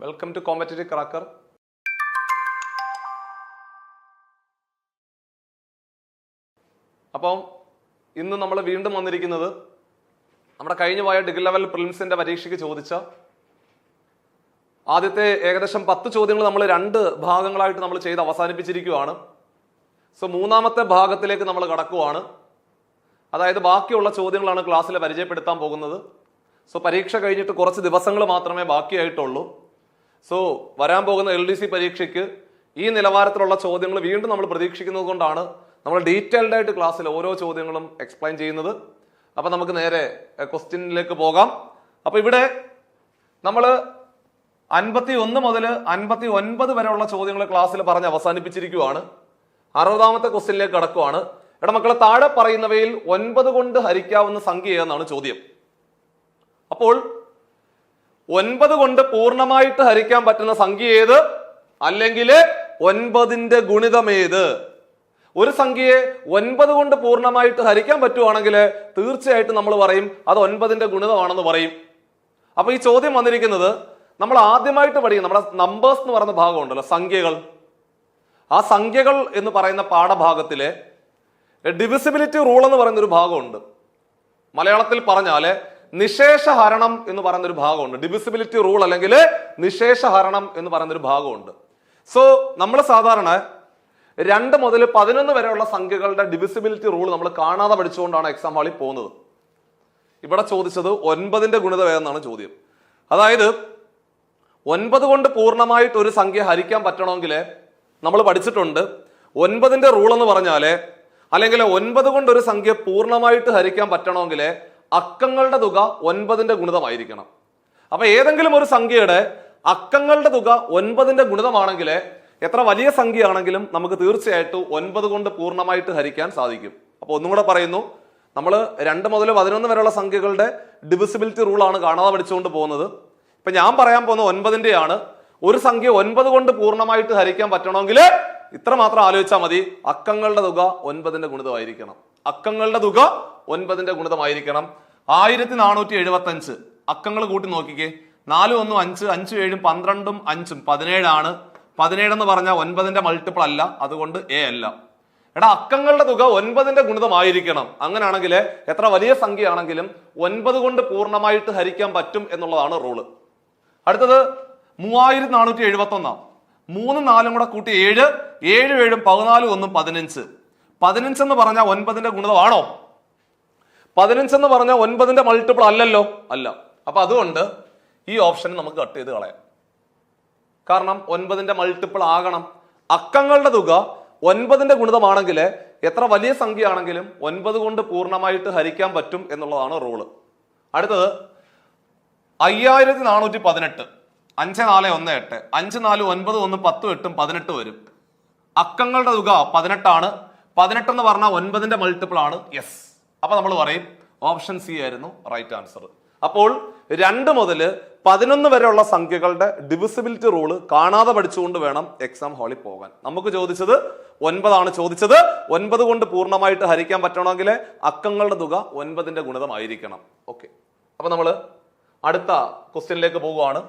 Welcome to competitive cracker അപ്പം ഇന്ന് നമ്മൾ വീണ്ടും വന്നിരിക്കുന്നത് നമ്മുടെ കഴിഞ്ഞു പോയ ഡിഗ്രി ലെവൽ പ്രിലിംസിന്റെ പരീക്ഷയ്ക്ക് ചോദിച്ച ആദ്യത്തെ ഏകദേശം പത്ത് ചോദ്യങ്ങൾ നമ്മൾ രണ്ട് ഭാഗങ്ങളായിട്ട് നമ്മൾ ചെയ്ത് അവസാനിപ്പിച്ചിരിക്കുകയാണ്. സോ മൂന്നാമത്തെ ഭാഗത്തിലേക്ക് നമ്മൾ കടക്കുവാണ്. അതായത് ബാക്കിയുള്ള ചോദ്യങ്ങളാണ് ക്ലാസ്സിൽ പരിചയപ്പെടുത്താൻ പോകുന്നത്. സോ പരീക്ഷ കഴിഞ്ഞിട്ട് കുറച്ച് ദിവസങ്ങൾ മാത്രമേ ബാക്കിയായിട്ടുള്ളൂ. സോ വരാൻ പോകുന്ന എൽ ഡി സി പരീക്ഷയ്ക്ക് ഈ നിലവാരത്തിലുള്ള ചോദ്യങ്ങൾ വീണ്ടും നമ്മൾ പ്രതീക്ഷിക്കുന്നത് കൊണ്ടാണ് നമ്മൾ ഡീറ്റെയിൽഡ് ആയിട്ട് ക്ലാസ്സിൽ ഓരോ ചോദ്യങ്ങളും എക്സ്പ്ലെയിൻ ചെയ്യുന്നത്. അപ്പം നമുക്ക് നേരെ ക്വസ്റ്റ്യനിലേക്ക് പോകാം. അപ്പം ഇവിടെ നമ്മൾ അൻപത്തി ഒന്ന് മുതൽ അൻപത്തി ഒൻപത് വരെയുള്ള ചോദ്യങ്ങൾ ക്ലാസ്സിൽ പറഞ്ഞ് അവസാനിപ്പിച്ചിരിക്കുകയാണ് അറുപതാമത്തെ ക്വസ്റ്റ്യനിലേക്ക് കടക്കുവാണ്. എടാ മക്കളെ താഴെ പറയുന്നവയിൽ ഒൻപത് കൊണ്ട് ഹരിക്കാവുന്ന സംഖ്യ ഏതെന്നാണ് ചോദ്യം. അപ്പോൾ ഒൻപത് കൊണ്ട് പൂർണമായിട്ട് ഹരിക്കാൻ പറ്റുന്ന സംഖ്യ ഏത്? അല്ലെങ്കിൽ ഒൻപതിന്റെ ഗുണിതം ഏത്? ഒരു സംഖ്യയെ ഒൻപത് കൊണ്ട് പൂർണമായിട്ട് ഹരിക്കാൻ പറ്റുവാണെങ്കിൽ തീർച്ചയായിട്ടും നമ്മൾ പറയും അത് ഒൻപതിന്റെ ഗുണിതമാണെന്ന് പറയും. അപ്പൊ ഈ ചോദ്യം വന്നിരിക്കുന്നത് നമ്മൾ ആദ്യമായിട്ട് പഠിക്കും നമ്മുടെ നമ്പേഴ്സ് എന്ന് പറയുന്ന ഭാഗം ഉണ്ടല്ലോ സംഖ്യകൾ. ആ സംഖ്യകൾ എന്ന് പറയുന്ന പാഠഭാഗത്തിലെ ഡിവിസിബിലിറ്റി റൂൾ എന്ന് പറയുന്ന ഒരു ഭാഗമുണ്ട്. മലയാളത്തിൽ പറഞ്ഞാൽ നിശേഷ ഹരണം എന്ന് പറയുന്ന ഒരു ഭാഗമുണ്ട്. ഡിവിസിബിലിറ്റി റൂൾ അല്ലെങ്കിൽ നിശേഷ ഹരണം എന്ന് പറയുന്ന ഒരു ഭാഗമുണ്ട്. സോ നമ്മൾ സാധാരണ രണ്ട് മുതൽ പതിനൊന്ന് വരെയുള്ള സംഖ്യകളുടെ ഡിവിസിബിലിറ്റി റൂൾ നമ്മൾ കാണാതെ പഠിച്ചുകൊണ്ടാണ് എക്സാം ഹാളിൽ പോകുന്നത്. ഇവിടെ ചോദിച്ചത് ഒൻപതിന്റെ ഗുണിതം ഏതെന്നാണ് ചോദ്യം. അതായത് ഒൻപത് കൊണ്ട് പൂർണമായിട്ട് ഒരു സംഖ്യ ഹരിക്കാൻ പറ്റണമെങ്കിൽ നമ്മൾ പഠിച്ചിട്ടുണ്ട് ഒൻപതിന്റെ റൂൾ എന്ന് പറഞ്ഞാൽ അല്ലെങ്കിൽ ഒൻപത് കൊണ്ട് ഒരു സംഖ്യ പൂർണമായിട്ട് ഹരിക്കാൻ പറ്റണമെങ്കിൽ അക്കങ്ങളുടെ തുക ഒൻപതിന്റെ ഗുണിതമായിരിക്കണം. അപ്പൊ ഏതെങ്കിലും ഒരു സംഖ്യയുടെ അക്കങ്ങളുടെ തുക ഒൻപതിന്റെ ഗുണിതമാണെങ്കിൽ എത്ര വലിയ സംഖ്യയാണെങ്കിലും നമുക്ക് തീർച്ചയായിട്ടും ഒൻപത് കൊണ്ട് പൂർണമായിട്ട് ഹരിക്കാൻ സാധിക്കും. അപ്പൊ ഒന്നും കൂടെ പറയുന്നു നമ്മൾ രണ്ട് മുതൽ പതിനൊന്ന് വരെയുള്ള സംഖ്യകളുടെ ഡിവിസിബിലിറ്റി റൂളാണ് കാണാതെ പഠിച്ചുകൊണ്ട് പോകുന്നത്. ഇപ്പൊ ഞാൻ പറയാൻ പോകുന്ന ഒൻപതിന്റെയാണ് ഒരു സംഖ്യ ഒൻപത് കൊണ്ട് പൂർണമായിട്ട് ഹരിക്കാൻ പറ്റണമെങ്കിൽ ഇത്ര മാത്രം ആലോചിച്ചാൽ മതി അക്കങ്ങളുടെ തുക ഒൻപതിന്റെ ഗുണിതമായിരിക്കണം. അക്കങ്ങളുടെ തുക ഒൻപതിന്റെ ഗുണിതമായിരിക്കണം. ആയിരത്തി നാനൂറ്റി എഴുപത്തി അഞ്ച് അക്കങ്ങൾ കൂട്ടി നോക്കിക്കേ. നാലും ഒന്നും അഞ്ച് അഞ്ചും ഏഴും പന്ത്രണ്ടും അഞ്ചും. പതിനേഴാണ്. പതിനേഴെന്ന് പറഞ്ഞാൽ ഒൻപതിന്റെ മൾട്ടിപ്പിൾ അല്ല അതുകൊണ്ട് എ അല്ല. എടാ അക്കങ്ങളുടെ തുക ഒൻപതിന്റെ ഗുണിതമായിരിക്കണം. അങ്ങനെയാണെങ്കിൽ എത്ര വലിയ സംഖ്യയാണെങ്കിലും ഒൻപത് കൊണ്ട് പൂർണമായിട്ട് ഹരിക്കാൻ പറ്റും എന്നുള്ളതാണ് റൂൾ അടുത്തത് മൂവായിരത്തി നാനൂറ്റി എഴുപത്തി ഒന്നാം മൂന്നും നാലും കൂടെ കൂട്ടി ഏഴ്. ഏഴ് ഏഴും പതിനാലും ഒന്നും പതിനഞ്ച്. പതിനഞ്ച് എന്ന് പറഞ്ഞാൽ ഒൻപതിന്റെ ഗുണിതമാണോ? പതിനഞ്ച് എന്ന് പറഞ്ഞാൽ ഒൻപതിന്റെ മൾട്ടിപ്പിൾ അല്ലല്ലോ. അല്ല. അപ്പൊ അതുകൊണ്ട് ഈ ഓപ്ഷൻ നമുക്ക് കട്ട് ചെയ്ത് കളയാം. കാരണം ഒൻപതിന്റെ മൾട്ടിപ്പിൾ ആകണം. അക്കങ്ങളുടെ തുക ഒൻപതിന്റെ ഗുണിതമാണെങ്കിൽ എത്ര വലിയ സംഖ്യയാണെങ്കിലും ഒൻപത് കൊണ്ട് പൂർണമായിട്ട് ഹരിക്കാൻ പറ്റും എന്നുള്ളതാണ് റൂൾ അടുത്തത് അയ്യായിരത്തി നാനൂറ്റി പതിനെട്ട് അഞ്ച് നാല് ഒന്ന് എട്ട്. അഞ്ച് നാല് ഒൻപത് ഒന്ന് പത്തും എട്ടും പതിനെട്ട് വരും. അക്കങ്ങളുടെ തുക പതിനെട്ടാണ്. പതിനെട്ടെന്ന് പറഞ്ഞാൽ ഒൻപതിന്റെ മൾട്ടിപ്പിൾ ആണ്. യെസ് അപ്പൊ നമ്മൾ പറയും ഓപ്ഷൻ സി ആയിരുന്നു റൈറ്റ് ആൻസർ. അപ്പോൾ രണ്ട് മുതൽ പതിനൊന്ന് വരെയുള്ള സംഖ്യകളുടെ ഡിവിസിബിലിറ്റി റൂൾ കാണാതെ പഠിച്ചുകൊണ്ട് വേണം എക്സാം ഹാളിൽ പോകാൻ. നമുക്ക് ചോദിച്ചത് ഒൻപതാണ് ചോദിച്ചത്. ഒൻപത് കൊണ്ട് പൂർണമായിട്ട് ഹരിക്കാൻ പറ്റണമെങ്കിൽ അക്കങ്ങളുടെ തുക ഒൻപതിന്റെ ഗുണിതമായിരിക്കണം. ഓക്കെ. അപ്പൊ നമ്മൾ അടുത്ത ക്വസ്റ്റ്യനിലേക്ക് പോവുകയാണ്.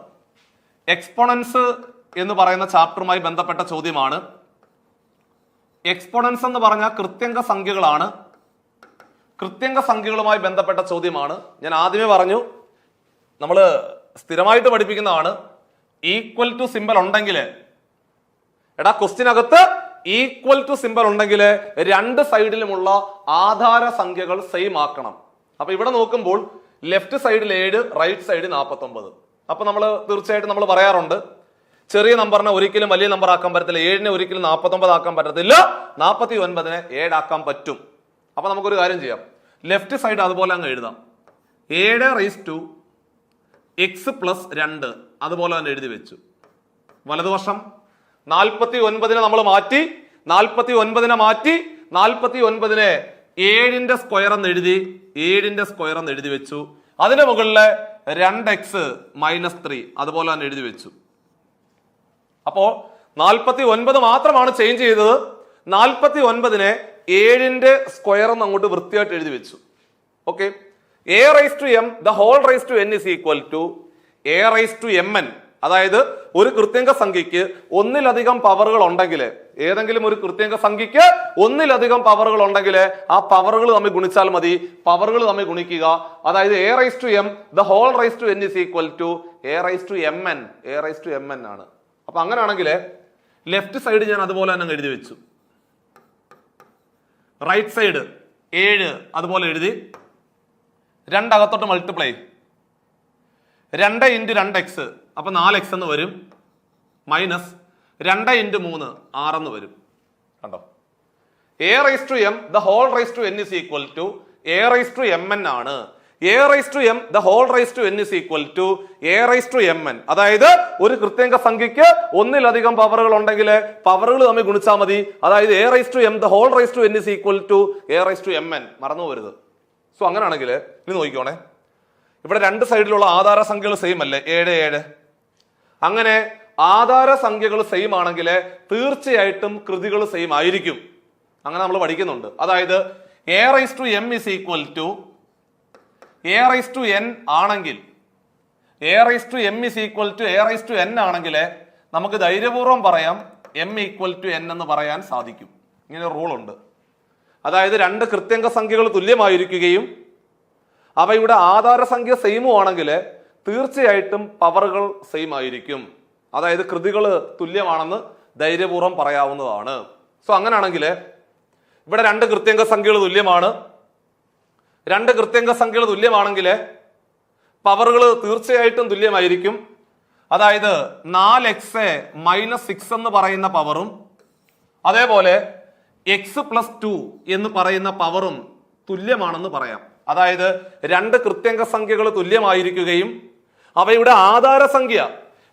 എക്സ്പോണൻസ് എന്ന് പറയുന്ന ചാപ്റ്ററുമായി ബന്ധപ്പെട്ട ചോദ്യമാണ്. എക്സ്പോണൻസ് എന്ന് പറഞ്ഞാൽ കൃത്യംഗ സംഖ്യകളാണ്. കൃത്യംഗ സംഖ്യകളുമായി ബന്ധപ്പെട്ട ചോദ്യമാണ്. ഞാൻ ആദ്യമേ പറഞ്ഞു നമ്മൾ സ്ഥിരമായിട്ട് പഠിപ്പിക്കുന്നതാണ് ഈക്വൽ ടു സിമ്പൽ ഉണ്ടെങ്കിൽ എടാ ക്വസ്റ്റിനകത്ത് ഈക്വൽ ടു സിമ്പൽ ഉണ്ടെങ്കിൽ രണ്ട് സൈഡിലുമുള്ള ആധാര സംഖ്യകൾ സെയിം ആക്കണം. അപ്പൊ ഇവിടെ നോക്കുമ്പോൾ ലെഫ്റ്റ് സൈഡിൽ ഏഴ് റൈറ്റ് സൈഡ് നാൽപ്പത്തി ഒമ്പത് അപ്പൊ നമ്മൾ തീർച്ചയായിട്ടും നമ്മൾ പറയാറുണ്ട് ചെറിയ നമ്പറിനെ ഒരിക്കലും വലിയ നമ്പർ ആക്കാൻ പറ്റത്തില്ല ഏഴിനെ ഒരിക്കലും നാൽപ്പത്തൊമ്പത് ആക്കാൻ പറ്റത്തില്ല നാൽപ്പത്തി ഒൻപതിനെ ഏഴാക്കാൻ പറ്റും. അപ്പൊ നമുക്കൊരു കാര്യം ചെയ്യാം. ലെഫ്റ്റ് സൈഡ് അതുപോലെ അങ്ങ് എഴുതാം. ഏഴ് റൈസ് ടു എക്സ് പ്ലസ് രണ്ട് അതുപോലെ തന്നെ എഴുതി വെച്ചു. വലതുവശം നാൽപ്പത്തി ഒൻപതിനെ നമ്മൾ മാറ്റി നാൽപ്പത്തി ഒൻപതിനെ മാറ്റി നാൽപ്പത്തി ഒൻപതിനെ ഏഴിന്റെ സ്ക്വയർ എന്ന് എഴുതി ഏഴിന്റെ സ്ക്വയർ എന്ന് എഴുതി വെച്ചു. അതിന് മുകളിലെ രണ്ട് എക്സ് മൈനസ് ത്രീ അതുപോലെ തന്നെ എഴുതി വെച്ചു. അപ്പോൾ നാൽപ്പത്തി ഒൻപത് മാത്രമാണ് ചേഞ്ച് ചെയ്തത്. നാൽപ്പത്തി ഒൻപതിനെ ഏഴിന്റെ സ്ക്വയർ എന്ന് അങ്ങോട്ട് വൃത്തിയായിട്ട് എഴുതി വെച്ചു. Okay? A raise to M the whole raise to N is equal to A raise to M N അതായത് ഒരു കൃത്യങ്ക സംഖ്യക്ക് ഒന്നിലധികം പവറുകൾ ഉണ്ടെങ്കിൽ ഏതെങ്കിലും ഒരു കൃത്യങ്ക സംഖ്യക്ക് ഒന്നിലധികം പവറുകൾ ഉണ്ടെങ്കിൽ ആ പവറുകൾ തമ്മിൽ ഗുണിച്ചാൽ മതി. പവറുകൾ തമ്മിൽ ഗുണിക്കുക. അതായത് A raise to M the whole raise to N is equal to A raise to M N A raise to M N ആണ്. അപ്പൊ അങ്ങനെയാണെങ്കിൽ ലെഫ്റ്റ് സൈഡ് ഞാൻ അതുപോലെ തന്നെ എഴുതി വെച്ചു. റൈറ്റ് സൈഡ് ഏഴ് അതുപോലെ എഴുതി. രണ്ടകത്തോട്ട് മൾട്ടിപ്ലൈ രണ്ട് ഇന്റു രണ്ട് എക്സ് അപ്പം നാല് എക്സ് എന്ന് വരും. മൈനസ് രണ്ട് ഇന്റു മൂന്ന് ആറെന്ന് വരും. കണ്ടോ? A raise to M the whole raise to N is equal to A raise to M N ആണ്. A raise to M the whole raise to N is equal to A raise to M N അതായത് ഒരു കൃത്യംഗ സംഖ്യക്ക് ഒന്നിലധികം പവറുകൾ ഉണ്ടെങ്കിൽ പവറുകൾ തമ്മിൽ ഗുണിച്ചാൽ മതി. അതായത് A raise to M the whole raise to N is equal to A raise to M N മറന്നു പോരുത്. സോ അങ്ങനെയാണെങ്കിൽ ഇനി നോക്കിക്കോണേ. ഇവിടെ രണ്ട് സൈഡിലുള്ള ആധാര സംഖ്യകൾ സെയിം അല്ലേ? ഏഴ് ഏഴ്. അങ്ങനെ ആധാര സംഖ്യകൾ സെയിം ആണെങ്കിൽ തീർച്ചയായിട്ടും കൃതികൾ സെയിം ആയിരിക്കും. അങ്ങനെ നമ്മൾ പഠിക്കുന്നുണ്ട്. അതായത് A raise to M is equal to A raise to N ആണെങ്കിൽ A raise to M is equal to A raise to N ആണെങ്കിൽ നമുക്ക് ധൈര്യപൂർവം പറയാം എം ഈക്വൽ ടു എൻ എന്ന് പറയാൻ സാധിക്കും. ഇങ്ങനെ റൂൾ ഉണ്ട്. അതായത് രണ്ട് കൃത്യംഗ സംഖ്യകൾ തുല്യമായിരിക്കുകയും അവയുടെ ആധാര സംഖ്യ സെയിമും ആണെങ്കിൽ തീർച്ചയായിട്ടും പവറുകൾ സെയിം ആയിരിക്കും. അതായത് കൃതികൾ തുല്യമാണെന്ന് ധൈര്യപൂർവം പറയാവുന്നതാണ്. സോ അങ്ങനെയാണെങ്കിൽ ഇവിടെ രണ്ട് കൃത്യംഗ സംഖ്യകൾ തുല്യമാണ്. രണ്ട് കൃത്യംഗ സംഖ്യകൾ തുല്യമാണെങ്കിൽ പവറുകൾ തീർച്ചയായിട്ടും തുല്യമായിരിക്കും. അതായത് നാല് എക്സ് മൈനസ് സിക്സ് എന്ന് പറയുന്ന പവറും അതേപോലെ എക്സ് പ്ലസ് ടു എന്ന് പറയുന്ന പവറും തുല്യമാണെന്ന് പറയാം. അതായത് രണ്ട് കൃത്യംഗ സംഖ്യകൾ തുല്യമായിരിക്കുകയും അവയുടെ ആധാര സംഖ്യ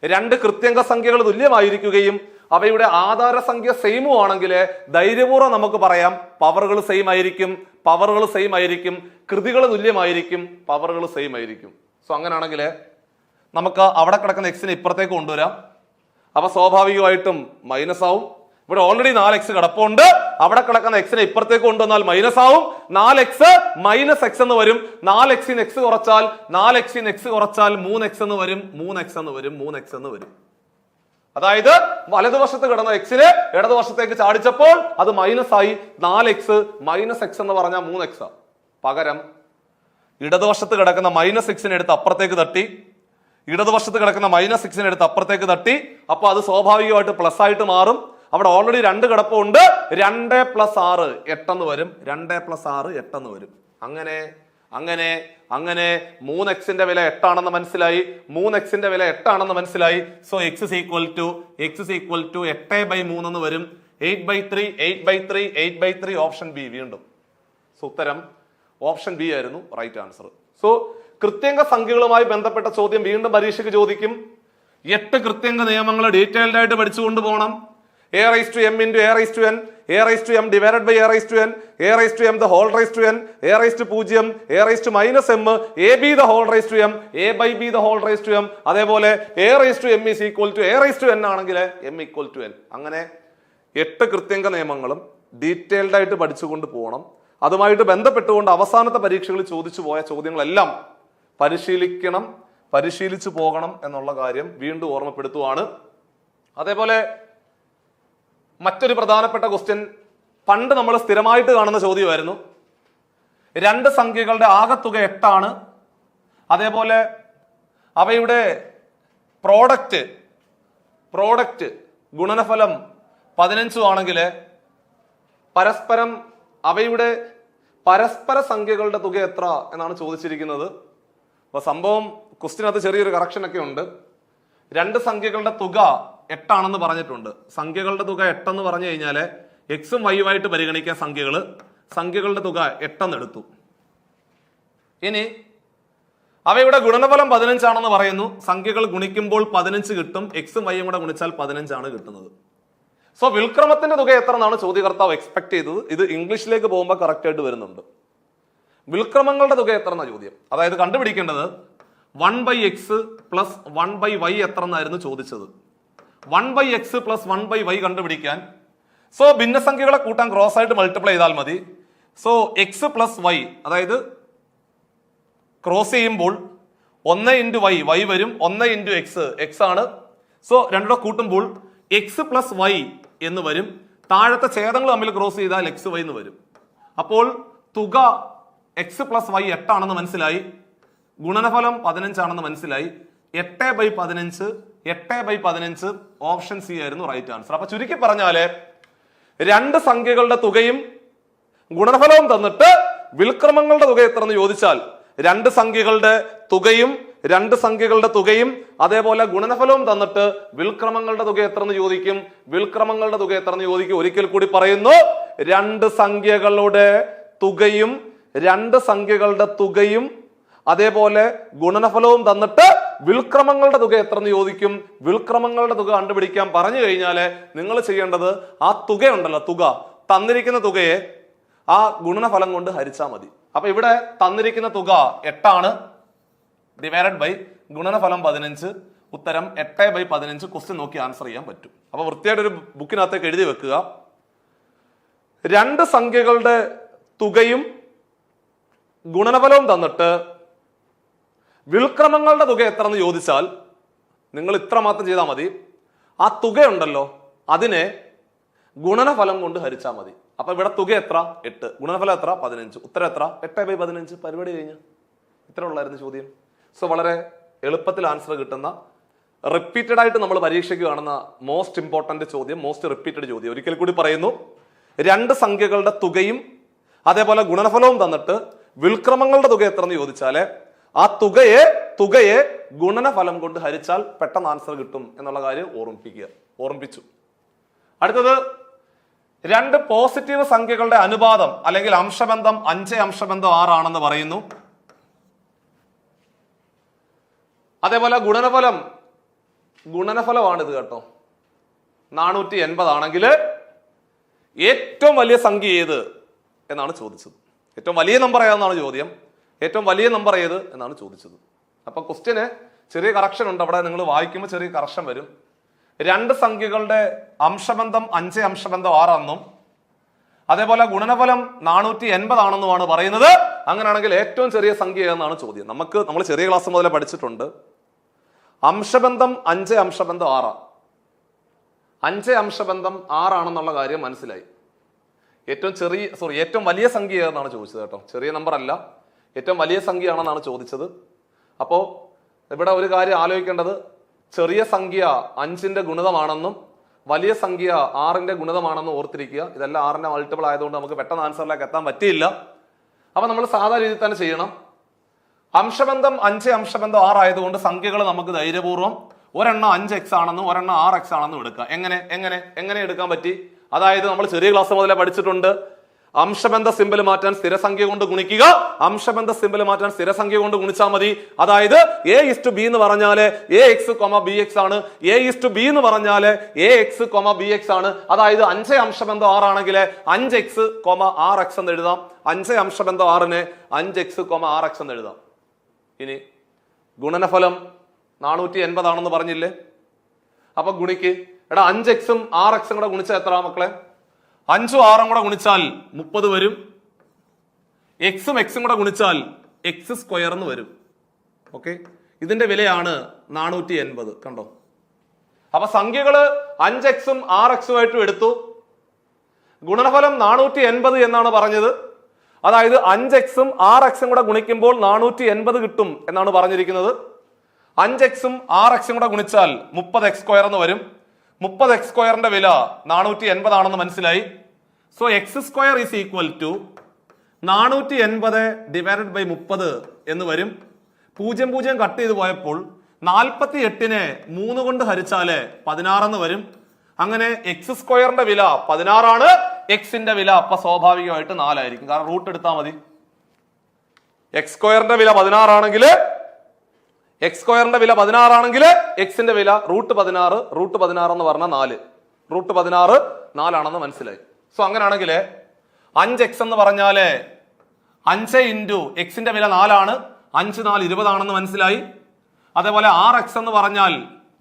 രണ്ട് കൃത്യംഗ സംഖ്യകൾ തുല്യമായിരിക്കുകയും അവയുടെ ആധാര സംഖ്യ സെയിമും ആണെങ്കിൽ ധൈര്യപൂർവം നമുക്ക് പറയാം പവറുകൾ സെയിം ആയിരിക്കും പവറുകൾ സെയിം ആയിരിക്കും കൃതികൾ തുല്യമായിരിക്കും പവറുകൾ സെയിം ആയിരിക്കും. സോ അങ്ങനെയാണെങ്കിൽ നമുക്ക് അവിടെ കിടക്കുന്ന എക്സിനെ ഇപ്പുറത്തേക്ക് കൊണ്ടുവരാം. അപ്പൊ സ്വാഭാവികമായിട്ടും മൈനസ് ആവും. ഇവിടെ ഓൾറെഡി നാല് എക്സ് കിടപ്പുണ്ട്. അവിടെ കിടക്കുന്ന എക്സിനെ ഇപ്പുറത്തേക്ക് കൊണ്ടുവന്നാൽ മൈനസ് ആവും. നാല് എക്സ് മൈനസ് എക്സ് എന്ന് വരും. നാല് എക്സിന് എക്സ് കുറച്ചാൽ നാല് എക്സിന് എക്സ് കുറച്ചാൽ മൂന്ന് എക്സ് എന്ന് വരും. മൂന്ന് എക്സ് എന്ന് വരും. മൂന്ന് എക്സ് എന്ന് വരും. അതായത് വലതുവശത്ത് കിടന്ന എക്സിന് ഇടതുവശത്തേക്ക് ചാടിച്ചപ്പോൾ അത് മൈനസ് ആയി. നാല് എക്സ് മൈനസ് എക്സ് എന്ന് പറഞ്ഞാൽ മൂന്ന് എക്സ് പകരം ഇടതുവശത്ത് കിടക്കുന്ന മൈനസ് എക്സിനെ എടുത്ത് അപ്പുറത്തേക്ക് തട്ടി. ഇടതുവശത്ത് കിടക്കുന്ന മൈനസ് എക്സിനെ എടുത്ത് അപ്പുറത്തേക്ക് തട്ടി. അപ്പോൾ അത് സ്വാഭാവികമായിട്ട് പ്ലസ് ആയിട്ട് മാറും. അവിടെ ഓൾറെഡി രണ്ട് കിടപ്പുണ്ട്. രണ്ട് പ്ലസ് ആറ് എട്ടെന്ന് വരും. രണ്ട് പ്ലസ് ആറ് എട്ടെന്ന് വരും. അങ്ങനെ അങ്ങനെ അങ്ങനെ മൂന്ന് എക്സിന്റെ വില എട്ടാണെന്ന് മനസ്സിലായി. മൂന്ന് എക്സിന്റെ വില എട്ടാണെന്ന് മനസ്സിലായി. So X equal to X equal to എട്ട് ബൈ മൂന്നെന്ന് വരും. Eight by three eight by three eight by three option B വീണ്ടും. സോ ഉത്തരം ഓപ്ഷൻ ബി ആയിരുന്നു റൈറ്റ് ആൻസർ സോ കൃത്യങ്ക സംഖ്യകളുമായി ബന്ധപ്പെട്ട ചോദ്യം വീണ്ടും പരീക്ഷയ്ക്ക് ചോദിക്കും. എട്ട് കൃത്യങ്ക നിയമങ്ങൾ ഡീറ്റെയിൽഡ് ആയിട്ട് പഠിച്ചുകൊണ്ട് പോകണം A raise to M into A raise to N A raise to M divided by A raise to N A raise to M the whole raise to N A raise to പൂജ്യം A raise to minus M A B the whole raise to M A by B the whole raise to M അതേപോലെ A raise to M is equal to A raise to N ആണെങ്കിൽ M equal to N അങ്ങനെ എട്ട് കൃത്യങ്ക നിയമങ്ങളും detailed ആയിട്ട് പഠിച്ചുകൊണ്ട് പോകണം അതുമായിട്ട് ബന്ധപ്പെട്ടുകൊണ്ട് അവസാനത്തെ പരീക്ഷകളിൽ ചോദിച്ചു പോയ ചോദ്യങ്ങളെല്ലാം പരിശീലിക്കണം പരിശീലിച്ചു പോകണം എന്നുള്ള കാര്യം വീണ്ടും ഓർമ്മപ്പെടുത്തുവാണ് അതേപോലെ മറ്റൊരു പ്രധാനപ്പെട്ട ക്വസ്റ്റ്യൻ പണ്ട് നമ്മൾ സ്ഥിരമായിട്ട് കാണുന്ന ചോദ്യമായിരുന്നു. രണ്ട് സംഖ്യകളുടെ ആകത്തുക എട്ടാണ്. അതേപോലെ അവയുടെ പ്രോഡക്റ്റ് പ്രോഡക്റ്റ് ഗുണനഫലം പതിനഞ്ചും ആണെങ്കിൽ പരസ്പരം അവയുടെ പരസ്പര സംഖ്യകളുടെ തുക എത്ര എന്നാണ് ചോദിച്ചിരിക്കുന്നത്. അപ്പോൾ സംഭവം ക്വസ്റ്റിനകത്ത് ചെറിയൊരു കറക്ഷനൊക്കെ ഉണ്ട്. രണ്ട് സംഖ്യകളുടെ തുക എട്ടാണെന്ന് പറഞ്ഞിട്ടുണ്ട്. സംഖ്യകളുടെ തുക എട്ടെന്ന് പറഞ്ഞു കഴിഞ്ഞാൽ എക്സും വൈയുമായിട്ട് പരിഗണിക്കാൻ സംഖ്യകൾ സംഖ്യകളുടെ തുക എട്ടെന്ന് എടുത്തു. ഇനി അവയുടെ ഗുണനഫലം പതിനഞ്ചാണെന്ന് പറയുന്നു. സംഖ്യകൾ ഗുണിക്കുമ്പോൾ പതിനഞ്ച് കിട്ടും. എക്സും വൈയും കൂടെ ഗുണിച്ചാൽ പതിനഞ്ചാണ് കിട്ടുന്നത്. സോ വിൽക്രമത്തിന്റെ തുക എത്ര എന്നാണ് ചോദ്യകർത്താവ് എക്സ്പെക്ട് ചെയ്തത്. ഇത് ഇംഗ്ലീഷിലേക്ക് പോകുമ്പോൾ കറക്റ്റ് ആയിട്ട് വരുന്നുണ്ട്. വിൽക്രമങ്ങളുടെ തുക എത്ര എന്ന ചോദ്യം. അതായത് കണ്ടുപിടിക്കേണ്ടത് one by X plus one by Y എത്ര എന്നായിരുന്നു ചോദിച്ചത്. One by X plus one by Y കണ്ടുപിടിക്കാൻ. സോ ഭിന്നസംഖ്യകളെ കൂട്ടാൻ ക്രോസ് ആയിട്ട് മൾട്ടിപ്ലൈ ചെയ്താൽ മതി. സോ എക്സ് പ്ലസ് വൈ അതായത് ക്രോസ് ചെയ്യുമ്പോൾ ഒന്ന് ഇന്റു വൈ വൈ വരും. ഒന്ന് ഇന്റു എക്സ് എക്സ് ആണ്. സോ രണ്ടുകൂടെ കൂട്ടുമ്പോൾ എക്സ് പ്ലസ് വൈ എന്ന് വരും. താഴത്തെ ഛേദങ്ങൾ തമ്മിൽ ക്രോസ് ചെയ്താൽ എക്സ് വൈ എന്ന് വരും. അപ്പോൾ തുക എക്സ് പ്ലസ് വൈ എട്ടാണെന്ന് മനസ്സിലായി. ഗുണനഫലം പതിനഞ്ചാണെന്ന് മനസ്സിലായി. എട്ട് ബൈ പതിനഞ്ച് എട്ട് ബൈ പതിനഞ്ച് ഓപ്ഷൻ സി ആയിരുന്നു റൈറ്റ് ആൻസർ അപ്പൊ ചുരുക്കി പറഞ്ഞാൽ രണ്ട് സംഖ്യകളുടെ തുകയും ഗുണഫലവും തന്നിട്ട് വിൽക്രമങ്ങളുടെ തുക എത്ര എന്ന് ചോദിച്ചാൽ രണ്ട് സംഖ്യകളുടെ തുകയും രണ്ട് സംഖ്യകളുടെ തുകയും അതേപോലെ ഗുണനഫലവും തന്നിട്ട് വിൽക്രമങ്ങളുടെ തുക എത്ര എന്ന് ചോദിക്കും? വിൽക്രമങ്ങളുടെ തുക എത്ര എന്ന് ചോദിക്കും? ഒരിക്കൽ കൂടി പറയുന്നു രണ്ട് സംഖ്യകളുടെ തുകയും രണ്ട് സംഖ്യകളുടെ തുകയും അതേപോലെ ഗുണനഫലവും തന്നിട്ട് വിൽക്രമങ്ങളുടെ തുക എത്ര എന്ന് ചോദിക്കും? വിൽക്രമങ്ങളുടെ തുക കണ്ടുപിടിക്കാൻ പറഞ്ഞു കഴിഞ്ഞാൽ നിങ്ങൾ ചെയ്യേണ്ടത് ആ തുകയുണ്ടല്ലോ തുക. തന്നിരിക്കുന്ന തുകയെ ആ ഗുണനഫലം കൊണ്ട് ഹരിച്ചാൽ മതി. അപ്പൊ ഇവിടെ തന്നിരിക്കുന്ന തുക എട്ടാണ്. ഡിവൈഡഡ് ബൈ ഗുണനഫലം പതിനഞ്ച്. ഉത്തരം എട്ട് ബൈ പതിനഞ്ച് ക്വസ്റ്റ്യൻ നോക്കി ആൻസർ ചെയ്യാൻ പറ്റും. അപ്പൊ വൃത്തിയായിട്ട് ഒരു ബുക്കിനകത്തേക്ക് എഴുതി വെക്കുക. രണ്ട് സംഖ്യകളുടെ തുകയും ഗുണനഫലവും തന്നിട്ട് വിൽക്രമങ്ങളുടെ തുക എത്ര എന്ന് ചോദിച്ചാൽ നിങ്ങൾ ഇത്ര മാത്രം ചെയ്താൽ മതി. ആ തുകയുണ്ടല്ലോ അതിനെ ഗുണനഫലം കൊണ്ട് ഹരിച്ചാൽ മതി. അപ്പൊ ഇവിടെ തുക എത്ര? എട്ട്. ഗുണനഫലം എത്ര? പതിനഞ്ച്. ഉത്തരം എത്ര? എട്ട് ബൈ പതിനഞ്ച്. പരിപാടി കഴിഞ്ഞു. ഇത്ര ഉള്ളായിരുന്നു ചോദ്യം. സോ വളരെ എളുപ്പത്തിൽ ആൻസർ കിട്ടുന്ന റിപ്പീറ്റഡ് ആയിട്ട് നമ്മൾ പരീക്ഷയ്ക്ക് കാണുന്ന മോസ്റ്റ് ഇമ്പോർട്ടന്റ് ചോദ്യം മോസ്റ്റ് റിപ്പീറ്റഡ് ചോദ്യം. ഒരിക്കൽ കൂടി പറയുന്നു രണ്ട് സംഖ്യകളുടെ തുകയും അതേപോലെ ഗുണനഫലവും തന്നിട്ട് വിൽക്രമങ്ങളുടെ തുക എത്ര എന്ന് ചോദിച്ചാൽ ആ തുകയെ തുകയെ ഗുണനഫലം കൊണ്ട് ഹരിച്ചാൽ പെട്ടെന്ന് ആൻസർ കിട്ടും എന്നുള്ള കാര്യം ഓർമ്മിപ്പിക്കുക. ഓർമ്മിപ്പിച്ചു. അടുത്തത് രണ്ട് പോസിറ്റീവ് സംഖ്യകളുടെ അനുപാതം അല്ലെങ്കിൽ അംശബന്ധം അഞ്ച് അംശബന്ധം ആറാണെന്ന് പറയുന്നു. അതേപോലെ ഗുണനഫലം ഗുണനഫലമാണിത് കേട്ടോ. നാനൂറ്റി എൺപതാണെങ്കിൽ ഏറ്റവും വലിയ സംഖ്യ ഏത് എന്നാണ് ചോദിച്ചത്. ഏറ്റവും വലിയ നമ്പർ ഏതെന്നാണ് ചോദ്യം? ഏറ്റവും വലിയ നമ്പർ ഏത് എന്നാണ് ചോദിച്ചത്. അപ്പൊ ക്വസ്റ്റ്യന് ചെറിയ കറക്ഷൻ ഉണ്ട്. അവിടെ നിങ്ങൾ വായിക്കുമ്പോൾ ചെറിയ കറക്ഷൻ വരും. രണ്ട് സംഖ്യകളുടെ അംശബന്ധം അഞ്ച് അംശബന്ധം ആറാണെന്നും അതേപോലെ ഗുണനഫലം നാനൂറ്റി എൺപതാണെന്നുമാണ് പറയുന്നത്. അങ്ങനെയാണെങ്കിൽ ഏറ്റവും ചെറിയ സംഖ്യ ഏതെന്നാണ് ചോദ്യം. നമുക്ക് നമ്മൾ ചെറിയ ക്ലാസ് മുതലേ പഠിച്ചിട്ടുണ്ട്. അംശബന്ധം അഞ്ച് അംശബന്ധം ആറാണ് അഞ്ച് അംശബന്ധം ആറാണെന്നുള്ള കാര്യം മനസ്സിലായി. ഏറ്റവും ചെറിയ സോറി ഏറ്റവും വലിയ സംഖ്യ ഏതെന്നാണ് ചോദിച്ചത് കേട്ടോ. ചെറിയ നമ്പർ അല്ല. ഏറ്റവും വലിയ സംഖ്യയാണെന്നാണ് ചോദിച്ചത്. അപ്പോൾ ഇവിടെ ഒരു കാര്യം ആലോചിക്കേണ്ടത്. ചെറിയ സംഖ്യ അഞ്ചിന്റെ ഗുണിതമാണെന്നും വലിയ സംഖ്യ ആറിന്റെ ഗുണിതമാണെന്നും ഓർത്തിരിക്കുക. ഇതെല്ലാം ആറിന്റെ മൾട്ടിപ്പിൾ ആയതുകൊണ്ട് നമുക്ക് പെട്ടെന്ന് ആൻസറിലേക്ക് എത്താൻ പറ്റിയില്ല. അപ്പൊ നമ്മൾ സാധാരണ രീതിയിൽ തന്നെ ചെയ്യണം. അംശബന്ധം അഞ്ച് അംശബന്ധം ആറായതുകൊണ്ട് സംഖ്യകൾ നമുക്ക് ധൈര്യപൂർവം ഒരെണ്ണം അഞ്ച് എക്സ് ആണെന്നും ഒരെണ്ണം ആറ് എക്സ് ആണെന്നും എടുക്കാം. എങ്ങനെ? എങ്ങനെ? എങ്ങനെ എടുക്കാൻ പറ്റി? അതായത് നമ്മൾ ചെറിയ ക്ലാസ് മുതലേ പഠിച്ചിട്ടുണ്ട്. അംശബന്ധ സിമ്പൽ മാറ്റാൻ സ്ഥിരസംഖ്യ കൊണ്ട് ഗുണിക്കുക. അംശബന്ധ സിമ്പൽ മാറ്റാൻ സ്ഥിരസംഖ്യ കൊണ്ട് ഗുണിച്ചാൽ മതി. അതായത് എ ഇസ് ടു ബി എന്ന് പറഞ്ഞാൽ A X comma B X ആണ്. എ ഇസ് ടു ബി എന്ന് പറഞ്ഞാൽ A X comma B X ആണ്. അതായത് അഞ്ച് അംശബന്ധം ആറാണെങ്കിൽ അഞ്ച് എക്സ് കൊമ ആർ എക്സ് എന്ന് എഴുതാം. അഞ്ച് അംശബന്ധം ആറിന് അഞ്ച് എക്സ് കൊമ ആർ എക്സ് എന്ന് എഴുതാം. ഇനി ഗുണനഫലം നാനൂറ്റി എൺപതാണെന്ന് പറഞ്ഞില്ലേ? അപ്പൊ ഗുണിക്ക്. എടാ അഞ്ച് എക്സും ആറ് എക്സും കൂടെ ഗുണിച്ചാൽ എത്ര മക്കളെ? അഞ്ചും ആറും കൂടെ ഗുണിച്ചാൽ മുപ്പത് വരും. എക്സും എക്സും കൂടെ ഗുണിച്ചാൽ എക്സ് സ്ക്വയർ എന്ന് വരും. ഓക്കെ ഇതിന്റെ വിലയാണ് നാനൂറ്റി എൺപത് കണ്ടോ? അപ്പൊ സംഖ്യകൾ അഞ്ച് എക്സും ആറ് എക്സും ആയിട്ടും എടുത്തു. ഗുണനഫലം നാനൂറ്റി എൺപത് എന്നാണ് പറഞ്ഞത്. അതായത് അഞ്ച് എക്സും ആറ് എക്സും കൂടെ ഗുണിക്കുമ്പോൾ നാനൂറ്റി എൺപത് കിട്ടും എന്നാണ് പറഞ്ഞിരിക്കുന്നത്. അഞ്ച് എക്സും ആറ് എക്സും കൂടെ ഗുണിച്ചാൽ മുപ്പത് എക്സ് സ്ക്വയർ എന്ന് വരും. മുപ്പത് എക്സ് സ്ക്വയറിന്റെ വില നാനൂറ്റി എൺപതാണെന്ന് മനസ്സിലായി. So X square is equal to നാനൂറ്റി എൺപത് ഡിവൈഡഡ് ബൈ മുപ്പത് എന്ന് വരും. പൂജ്യം പൂജ്യം കട്ട് ചെയ്ത് പോയപ്പോൾ നാൽപ്പത്തി എട്ടിനെ മൂന്ന് കൊണ്ട് ഹരിച്ചാൽ പതിനാറെന്ന് വരും. അങ്ങനെ എക്സ് സ്ക്വയറിന്റെ വില പതിനാറാണ്. എക്സിന്റെ വില അപ്പൊ സ്വാഭാവികമായിട്ട് നാലായിരിക്കും. കാരണം റൂട്ട് എടുത്താൽ മതി. എക്സ് സ്ക്വയറിന്റെ വില പതിനാറാണെങ്കിൽ എക്സ് സ്ക്വയറിന്റെ വില പതിനാറാണെങ്കിൽ എക്സിന്റെ വില റൂട്ട് പതിനാറ് റൂട്ട് പതിനാറ് എന്ന് പറഞ്ഞാൽ നാല്. റൂട്ട് പതിനാറ് നാലാണെന്ന് മനസ്സിലായി. സോ അങ്ങനെയാണെങ്കിൽ അഞ്ച് എക്സ് എന്ന് പറഞ്ഞാൽ അഞ്ച് ഇന്റു എക്സിന്റെ വില നാലാണ് അഞ്ച് നാല് ഇരുപതാണെന്ന് മനസ്സിലായി. അതേപോലെ ആറ് എക്സ് എന്ന് പറഞ്ഞാൽ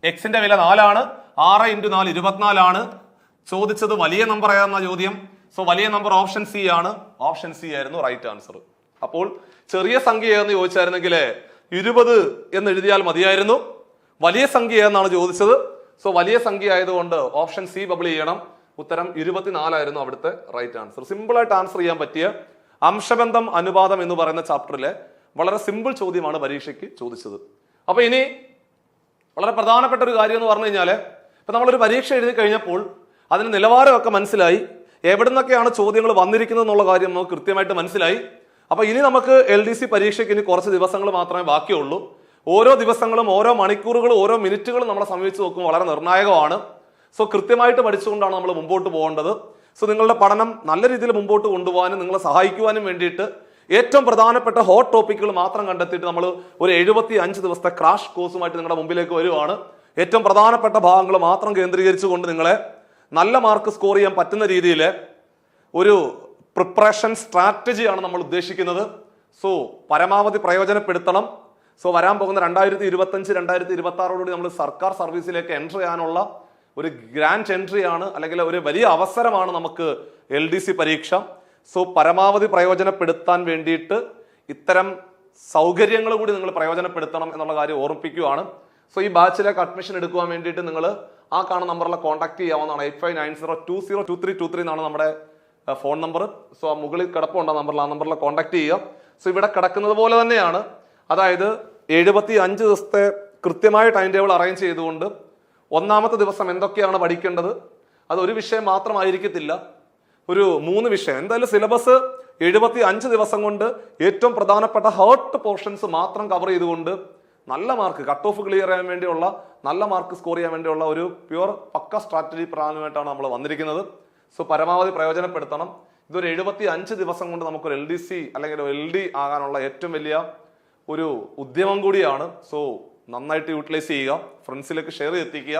എക്സിന്റെ വില നാലാണ് ആറ് ഇന്റു നാല് ഇരുപത്തിനാലാണ്. ചോദിച്ചത് വലിയ നമ്പർ ഏതാണെന്ന ചോദ്യം? സോ വലിയ നമ്പർ ഓപ്ഷൻ സി ആണ്. ഓപ്ഷൻ സി ആയിരുന്നു റൈറ്റ് ആൻസർ അപ്പോൾ ചെറിയ സംഖ്യ ഏതെന്ന് ചോദിച്ചായിരുന്നെങ്കിൽ ഇരുപത് എന്ന് എഴുതിയാൽ മതിയായിരുന്നു. വലിയ സംഖ്യ എന്നാണ് ചോദിച്ചത്. സോ വലിയ സംഖ്യ ആയതുകൊണ്ട് ഓപ്ഷൻ സി ബബിൾ ചെയ്യണം. ഉത്തരം ഇരുപത്തിനാലായിരുന്നു അവിടുത്തെ റൈറ്റ് ആൻസർ സിമ്പിൾ ആയിട്ട് ആൻസർ ചെയ്യാൻ പറ്റിയ അംശബന്ധം അനുപാതം എന്ന് പറയുന്ന ചാപ്റ്ററിലെ വളരെ സിമ്പിൾ ചോദ്യമാണ് പരീക്ഷയ്ക്ക് ചോദിച്ചത്. അപ്പൊ ഇനി വളരെ പ്രധാനപ്പെട്ട ഒരു കാര്യം എന്ന് പറഞ്ഞു കഴിഞ്ഞാൽ ഇപ്പൊ നമ്മളൊരു പരീക്ഷ എഴുതി കഴിഞ്ഞപ്പോൾ അതിന് നിലവാരമൊക്കെ മനസ്സിലായി. എവിടെ നിന്നൊക്കെയാണ് ചോദ്യങ്ങൾ വന്നിരിക്കുന്നത് എന്നുള്ള കാര്യം നമുക്ക് കൃത്യമായിട്ട് മനസ്സിലായി. അപ്പൊ ഇനി നമുക്ക് എൽ ഡി സി പരീക്ഷയ്ക്ക് ഇനി കുറച്ച് ദിവസങ്ങൾ മാത്രമേ ബാക്കിയുള്ളൂ. ഓരോ ദിവസങ്ങളും ഓരോ മണിക്കൂറുകളും ഓരോ മിനിറ്റുകളും നമ്മളെ സമീപിച്ച് നോക്കുമ്പോൾ വളരെ നിർണായകമാണ്. സോ കൃത്യമായിട്ട് പഠിച്ചുകൊണ്ടാണ് നമ്മൾ മുമ്പോട്ട് പോകേണ്ടത്. സോ നിങ്ങളുടെ പഠനം നല്ല രീതിയിൽ മുമ്പോട്ട് കൊണ്ടുപോകാനും നിങ്ങളെ സഹായിക്കുവാനും വേണ്ടിയിട്ട് ഏറ്റവും പ്രധാനപ്പെട്ട ഹോട്ട് ടോപ്പിക്കുകൾ മാത്രം കണ്ടെത്തിയിട്ട് നമ്മൾ ഒരു എഴുപത്തി അഞ്ച് ദിവസത്തെ ക്രാഷ് കോഴ്സുമായിട്ട് നിങ്ങളുടെ മുമ്പിലേക്ക് വരുവാണ്. ഏറ്റവും പ്രധാനപ്പെട്ട ഭാഗങ്ങൾ മാത്രം കേന്ദ്രീകരിച്ചുകൊണ്ട് നിങ്ങളെ നല്ല മാർക്ക് സ്കോർ ചെയ്യാൻ പറ്റുന്ന രീതിയിൽ ഒരു പ്രിപ്പറേഷൻ സ്ട്രാറ്റജിയാണ് നമ്മൾ ഉദ്ദേശിക്കുന്നത്. സോ പരമാവധി പ്രയോജനപ്പെടുത്തണം. സോ വരാൻ പോകുന്ന രണ്ടായിരത്തി ഇരുപത്തഞ്ച് രണ്ടായിരത്തി ഇരുപത്തി ആറോടുകൂടി നമ്മൾ സർക്കാർ സർവീസിലേക്ക് എൻട്രി ചെയ്യാനുള്ള ഒരു ഗ്രാൻഡ് എൻട്രി ആണ് അല്ലെങ്കിൽ ഒരു വലിയ അവസരമാണ് നമുക്ക് എൽ ഡി സി പരീക്ഷ. സോ പരമാവധി പ്രയോജനപ്പെടുത്താൻ വേണ്ടിയിട്ട് ഇത്തരം സൗകര്യങ്ങൾ കൂടി നിങ്ങൾ പ്രയോജനപ്പെടുത്തണം എന്നുള്ള കാര്യം ഓർമ്മിപ്പിക്കുകയാണ് സോ ഈ ബാച്ചിലേക്ക് അഡ്മിഷൻ എടുക്കുവാൻ വേണ്ടിയിട്ട് നിങ്ങൾ ആ കാണുന്ന നമ്പറിൽ കോൺടാക്ട് ചെയ്യാവുന്നതാണ്. Eight five nine zero two zero two three two three എന്നാണ് നമ്മുടെ ഫോൺ നമ്പർ. സോ ആ മുകളിൽ കിടപ്പുണ്ട് ആ നമ്പറിൽ. ആ നമ്പറിൽ കോൺടാക്ട് ചെയ്യുക. സോ ഇവിടെ കിടക്കുന്നത് പോലെ തന്നെയാണ്. അതായത് എഴുപത്തി അഞ്ച് ദിവസത്തെ കൃത്യമായ ടൈം ടേബിൾ അറേഞ്ച് ചെയ്തുകൊണ്ട് ഒന്നാമത്തെ ദിവസം എന്തൊക്കെയാണ് പഠിക്കേണ്ടത്? അത് ഒരു വിഷയം മാത്രമായിരിക്കത്തില്ല. ഒരു മൂന്ന് വിഷയം. എന്തായാലും സിലബസ് എഴുപത്തി അഞ്ച് ദിവസം കൊണ്ട് ഏറ്റവും പ്രധാനപ്പെട്ട ഹേർട്ട് പോർഷൻസ് മാത്രം കവർ ചെയ്തുകൊണ്ട് നല്ല മാർക്ക് കട്ട് ഓഫ് ക്ലിയർ ചെയ്യാൻ വേണ്ടിയുള്ള നല്ല മാർക്ക് സ്കോർ ചെയ്യാൻ വേണ്ടിയുള്ള ഒരു പ്യുവർ പക്ക സ്ട്രാറ്റജി പ്ലാനുമായിട്ടാണ് നമ്മൾ വന്നിരിക്കുന്നത്. സോ പരമാവധി പ്രയോജനപ്പെടുത്തണം. ഇതൊരു എഴുപത്തി അഞ്ച് ദിവസം കൊണ്ട് നമുക്കൊരു എൽ ഡി സി അല്ലെങ്കിൽ എൽ ഡി ആകാനുള്ള ഏറ്റവും വലിയ ഒരു ഉദ്യമം കൂടിയാണ്. സോ നന്നായിട്ട് യൂട്ടിലൈസ് ചെയ്യുക ഫ്രണ്ട്സിലേക്ക് ഷെയർ എത്തിക്കുക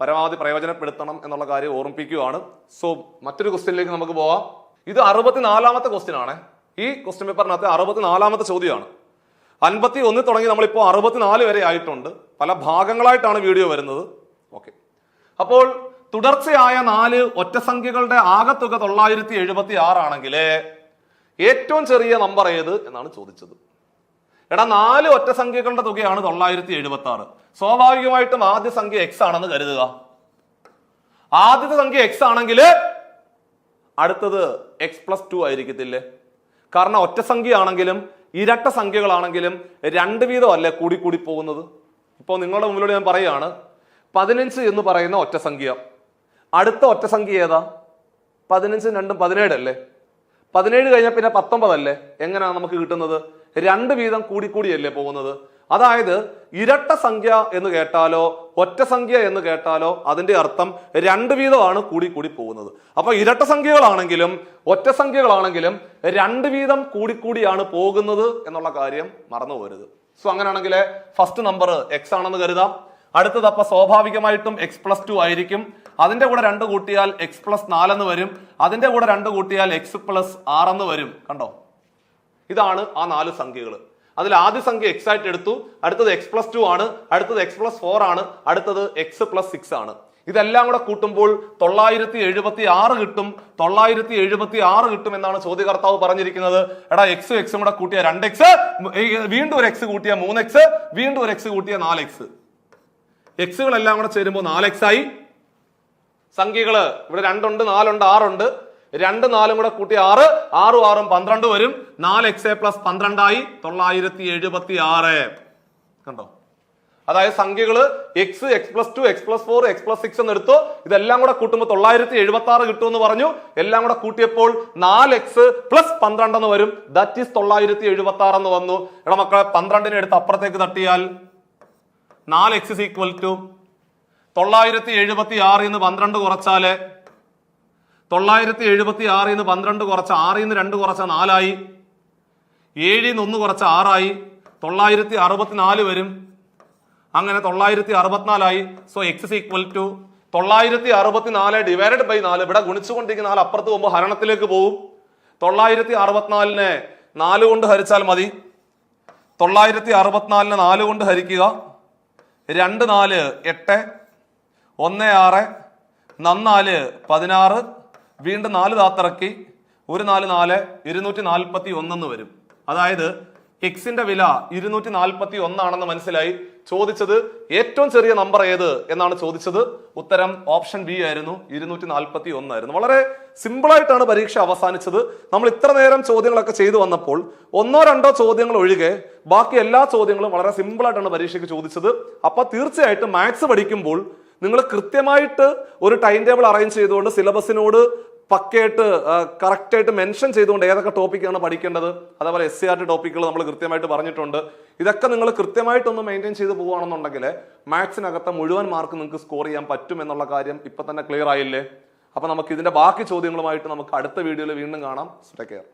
പരമാവധി പ്രയോജനപ്പെടുത്തണം എന്നുള്ള കാര്യം ഓർമ്മിപ്പിക്കുകയാണ്. സോ മറ്റൊരു ക്വസ്റ്റ്യനിലേക്ക് നമുക്ക് പോവാം. ഇത് അറുപത്തിനാലാമത്തെ ക്വസ്റ്റ്യൻ ആണ്. ഈ ക്വസ്റ്റ്യൻ പേപ്പറിനകത്ത് അറുപത്തിനാലാമത്തെ ചോദ്യമാണ്. അൻപത്തി ഒന്ന് തുടങ്ങി നമ്മളിപ്പോൾ അറുപത്തിനാല് വരെ ആയിട്ടുണ്ട്. പല ഭാഗങ്ങളായിട്ടാണ് വീഡിയോ വരുന്നത്. ഓക്കെ അപ്പോൾ തുടർച്ചയായ നാല് ഒറ്റസംഖ്യകളുടെ ആകത്തുക തൊള്ളായിരത്തി എഴുപത്തി ആറാണെങ്കിൽ ഏറ്റവും ചെറിയ നമ്പർ ഏത് എന്നാണ് ചോദിച്ചത്. എടാ നാല് ഒറ്റ സംഖ്യകളുടെ തുകയാണ് തൊള്ളായിരത്തി എഴുപത്തി ആറ് സ്വാഭാവികമായിട്ടും ആദ്യ സംഖ്യ എക്സ് ആണെന്ന് കരുതുക. ആദ്യത്തെ സംഖ്യ എക്സ് ആണെങ്കിൽ അടുത്തത് എക്സ് പ്ലസ് ടു ആയിരിക്കത്തില്ലേ? കാരണം ഒറ്റ സംഖ്യ ആണെങ്കിലും ഇരട്ട സംഖ്യകളാണെങ്കിലും രണ്ട് വീതം അല്ലേ കൂടി കൂടി പോകുന്നത്? ഇപ്പോൾ നിങ്ങളുടെ മുമ്പിലൂടെ ഞാൻ പറയുകയാണ് പതിനഞ്ച് എന്ന് പറയുന്ന ഒറ്റ സംഖ്യ അടുത്ത ഒറ്റ സംഖ്യ ഏതാ? പതിനഞ്ചും രണ്ടും പതിനേഴ് അല്ലേ പതിനേഴ് കഴിഞ്ഞാൽ പിന്നെ പത്തൊമ്പതല്ലേ? എങ്ങനെയാണ് നമുക്ക് കിട്ടുന്നത്? രണ്ട് വീതം കൂടിക്കൂടിയല്ലേ പോകുന്നത്? അതായത് ഇരട്ട സംഖ്യ എന്ന് കേട്ടാലോ ഒറ്റ സംഖ്യ എന്ന് കേട്ടാലോ അതിന്റെ അർത്ഥം രണ്ട് വീതമാണ് കൂടി കൂടി പോകുന്നത്. അപ്പൊ ഇരട്ട സംഖ്യകളാണെങ്കിലും ഒറ്റ സംഖ്യകളാണെങ്കിലും രണ്ട് വീതം കൂടിക്കൂടിയാണ് പോകുന്നത് എന്നുള്ള കാര്യം മറന്നു പോരുത് സോ അങ്ങനെയാണെങ്കിൽ ഫസ്റ്റ് നമ്പർ എക്സ് ആണെന്ന് കരുതാം. അടുത്തത് അപ്പൊ സ്വാഭാവികമായിട്ടും എക്സ് പ്ലസ് ടു ആയിരിക്കും. അതിന്റെ കൂടെ രണ്ട് കൂട്ടിയാൽ എക്സ് പ്ലസ് നാലെന്ന് വരും. അതിന്റെ കൂടെ രണ്ട് കൂട്ടിയാൽ എക്സ് പ്ലസ് ആറെന്ന് വരും. കണ്ടോ? ഇതാണ് ആ നാല് സംഖ്യകൾ അതിൽ ആദ്യ സംഖ്യ എക്സ് ആയിട്ട് എടുത്തു. അടുത്തത് എക്സ് പ്ലസ് ടു ആണ്. അടുത്തത് എക്സ് പ്ലസ് ഫോർ ആണ്. അടുത്തത് എക്സ് പ്ലസ് സിക്സ് ആണ്. ഇതെല്ലാം കൂടെ കൂട്ടുമ്പോൾ തൊള്ളായിരത്തി എഴുപത്തി ആറ് കിട്ടും. തൊള്ളായിരത്തി എഴുപത്തി ആറ് കിട്ടും എന്നാണ് ചോദ്യകർത്താവ് പറഞ്ഞിരിക്കുന്നത്. എടാ എക്സും എക്സും കൂടെ കൂട്ടിയ രണ്ട് എക്സ് വീണ്ടും ഒരു എക്സ് കൂട്ടിയ മൂന്ന് എക്സ് വീണ്ടും ഒരു എക്സ് കൂട്ടിയ നാല് എക്സ് എക്സുകളെല്ലാം കൂടെ ചേരുമ്പോൾ നാല് എക്സ് ആയി സംഖ്യകൾ ഇവിടെ രണ്ടുണ്ട് നാലുണ്ട് ആറുണ്ട്. രണ്ട് നാലും കൂടെ കൂട്ടി ആറ്. ആറും ആറും പന്ത്രണ്ട് വരും. നാല് എക്സ് എ പ്ലസ് പന്ത്രണ്ടായി. തൊള്ളായിരത്തി എഴുപത്തി ആറ് കണ്ടോ? അതായത് സംഖ്യകൾ X X plus two X plus four X plus six എന്ന് എടുത്തു. ഇതെല്ലാം കൂടെ കൂട്ടുമ്പോൾ തൊള്ളായിരത്തി എഴുപത്തി ആറ് കിട്ടുമെന്ന് പറഞ്ഞു. എല്ലാം കൂടെ കൂട്ടിയപ്പോൾ നാല് എക്സ് പ്ലസ് പന്ത്രണ്ട് എന്ന് വരും. ദാറ്റ് ഈസ് തൊള്ളായിരത്തി എഴുപത്തി ആറ് എന്ന് വന്നു. എടാ മക്കളെ പന്ത്രണ്ടിനെ എടുത്ത് അപ്പുറത്തേക്ക് തട്ടിയാൽ നാല് എക്സ് ഇസ് ഈക്വൽ ടു തൊള്ളായിരത്തി എഴുപത്തി ആറിൽ നിന്ന് പന്ത്രണ്ട് കുറച്ചാൽ തൊള്ളായിരത്തി എഴുപത്തി ആറിൽ നിന്ന് പന്ത്രണ്ട് കുറച്ച ആറിൽ നിന്ന് രണ്ട് കുറച്ച നാലായി. ഏഴിൽ നിന്ന് ഒന്ന് കുറച്ച ആറായി. തൊള്ളായിരത്തി അറുപത്തിനാല് വരും. അങ്ങനെ തൊള്ളായിരത്തി അറുപത്തിനാലായി സോ എക്സ് ഈക്വൽ ടു തൊള്ളായിരത്തി അറുപത്തിനാല് ഡിവൈഡഡ് ബൈ നാല്. ഇവിടെ ഗുണിച്ചുകൊണ്ടിരിക്കുന്ന നാല് അപ്പുറത്ത് പോകുമ്പോൾ ഹരണത്തിലേക്ക് പോകും തൊള്ളായിരത്തി അറുപത്തിനാലിനെ നാല് കൊണ്ട് ഹരിച്ചാൽ മതി. തൊള്ളായിരത്തി അറുപത്തിനാലിനെ നാല് കൊണ്ട് ഹരിക്കുക. രണ്ട് നാല് എട്ട് ഒന്ന് ആറ് നന്നാൽ പതിനാറ് വീണ്ടും നാല് താത്തിറക്കി ഒരു നാല് നാല് ഇരുന്നൂറ്റി നാൽപ്പത്തി ഒന്നെന്ന് വരും. അതായത് എക്സിന്റെ വില ഇരുന്നൂറ്റി നാൽപ്പത്തി ഒന്നാണെന്ന് മനസ്സിലായി. ചോദിച്ചത് ഏറ്റവും ചെറിയ നമ്പർ ഏത് എന്നാണ് ചോദിച്ചത്. ഉത്തരം ഓപ്ഷൻ ബി ആയിരുന്നു ഇരുന്നൂറ്റി നാൽപ്പത്തി ഒന്നായിരുന്നു വളരെ സിമ്പിളായിട്ടാണ് പരീക്ഷ അവസാനിച്ചത്. നമ്മൾ ഇത്ര നേരം ചോദ്യങ്ങളൊക്കെ ചെയ്തു വന്നപ്പോൾ ഒന്നോ രണ്ടോ ചോദ്യങ്ങൾ ഒഴികെ ബാക്കി എല്ലാ ചോദ്യങ്ങളും വളരെ സിമ്പിളായിട്ടാണ് പരീക്ഷയ്ക്ക് ചോദിച്ചത്. അപ്പൊ തീർച്ചയായിട്ടും മാത്സ് പഠിക്കുമ്പോൾ നിങ്ങൾ കൃത്യമായിട്ട് ഒരു ടൈം ടേബിൾ അറേഞ്ച് ചെയ്തുകൊണ്ട് സിലബസിനോട് പക്കയായിട്ട് കറക്റ്റായിട്ട് മെൻഷൻ ചെയ്തുകൊണ്ട് ഏതൊക്കെ ടോപ്പിക്കാണ് പഠിക്കേണ്ടത് അതേപോലെ എസ് സി ആർ ടി ടോപ്പിക്കുകൾ നമ്മൾ കൃത്യമായിട്ട് പറഞ്ഞിട്ടുണ്ട്. ഇതൊക്കെ നിങ്ങൾ കൃത്യമായിട്ടൊന്ന് മെയിന്റെയിൻ ചെയ്ത് പോവുകയാണെന്നുണ്ടെങ്കിൽ മാത്സിനകത്തെ മുഴുവൻ മാർക്ക് നിങ്ങൾക്ക് സ്കോർ ചെയ്യാൻ പറ്റും എന്നുള്ള കാര്യം ഇപ്പം തന്നെ ക്ലിയർ ആയില്ലേ? അപ്പോൾ നമുക്ക് ഇതിന്റെ ബാക്കി ചോദ്യങ്ങളുമായിട്ട് നമുക്ക് അടുത്ത വീഡിയോയിൽ വീണ്ടും കാണാം. Take care